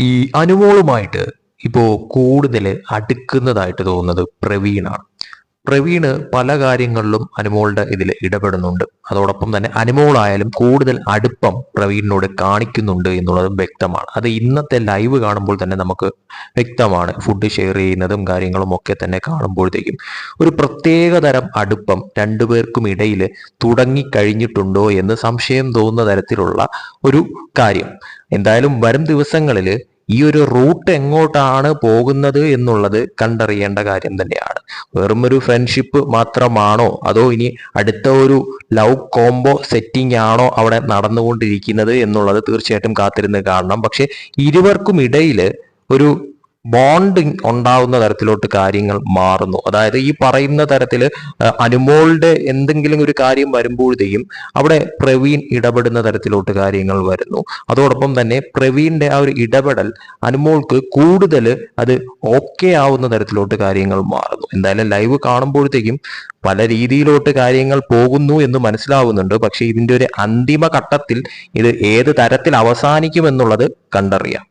ഈ അനുമോളുമായിട്ട് ഇപ്പോ കൂടുതൽ അടുക്കുന്നതായിട്ട് തോന്നുന്നത് പ്രവീണാണ്. പ്രവീണ് പല കാര്യങ്ങളിലും അനുമോളുടെ ഇതിൽ ഇടപെടുന്നുണ്ട്. അതോടൊപ്പം തന്നെ അനുമോളായാലും കൂടുതൽ അടുപ്പം പ്രവീണിനോട് കാണിക്കുന്നുണ്ട് എന്നുള്ളതും വ്യക്തമാണ്. അത് ഇന്നത്തെ ലൈവ് കാണുമ്പോൾ തന്നെ നമുക്ക് വ്യക്തമാണ്. ഫുഡ് ഷെയർ ചെയ്യുന്നതും കാര്യങ്ങളും ഒക്കെ തന്നെ കാണുമ്പോഴത്തേക്കും ഒരു പ്രത്യേക തരം അടുപ്പം രണ്ടുപേർക്കും ഇടയിൽ തുടങ്ങിക്കഴിഞ്ഞിട്ടുണ്ടോ എന്ന് സംശയം തോന്നുന്ന തരത്തിലുള്ള ഒരു കാര്യം. എന്തായാലും വരും ദിവസങ്ങളിൽ ഈ ഒരു റൂട്ട് എങ്ങോട്ടാണ് പോകുന്നത് എന്നുള്ളത് കണ്ടറിയേണ്ട കാര്യം തന്നെയാണ്. വെറും ഒരു ഫ്രണ്ട്ഷിപ്പ് മാത്രമാണോ? അതോ ഇനി അടുത്ത ഒരു ലവ് കോംബോ സെറ്റിംഗ് ആണോ അവിടെ നടന്നുകൊണ്ടിരിക്കുന്നത് എന്നുള്ളത് തീർച്ചയായിട്ടും കാത്തിരുന്ന് കാണണം. പക്ഷെ ഇരുവർക്കും ഇടയിൽ ഒരു ബോണ്ടിങ് ഉണ്ടാവുന്ന തരത്തിലോട്ട് കാര്യങ്ങൾ മാറുന്നു. അതായത് ഈ പറയുന്ന തരത്തിൽ അനുമോളുടെ എന്തെങ്കിലും ഒരു കാര്യം വരുമ്പോഴത്തേക്കും അവിടെ പ്രവീൺ ഇടപെടുന്ന തരത്തിലോട്ട് കാര്യങ്ങൾ വരുന്നു. അതോടൊപ്പം തന്നെ പ്രവീണിന്റെ ആ ഒരു ഇടപെടൽ അനുമോൾക്ക് കൂടുതൽ അത് ഓക്കെ ആവുന്ന തരത്തിലോട്ട് കാര്യങ്ങൾ മാറുന്നു. എന്തായാലും ലൈവ് കാണുമ്പോഴത്തേക്കും പല രീതിയിലോട്ട് കാര്യങ്ങൾ പോകുന്നു എന്ന് മനസ്സിലാവുന്നുണ്ട്. പക്ഷെ ഇതിന്റെ ഒരു അന്തിമ ഘട്ടത്തിൽ ഇത് ഏത് തരത്തിൽ അവസാനിക്കും എന്നുള്ളത് കണ്ടറിയാം.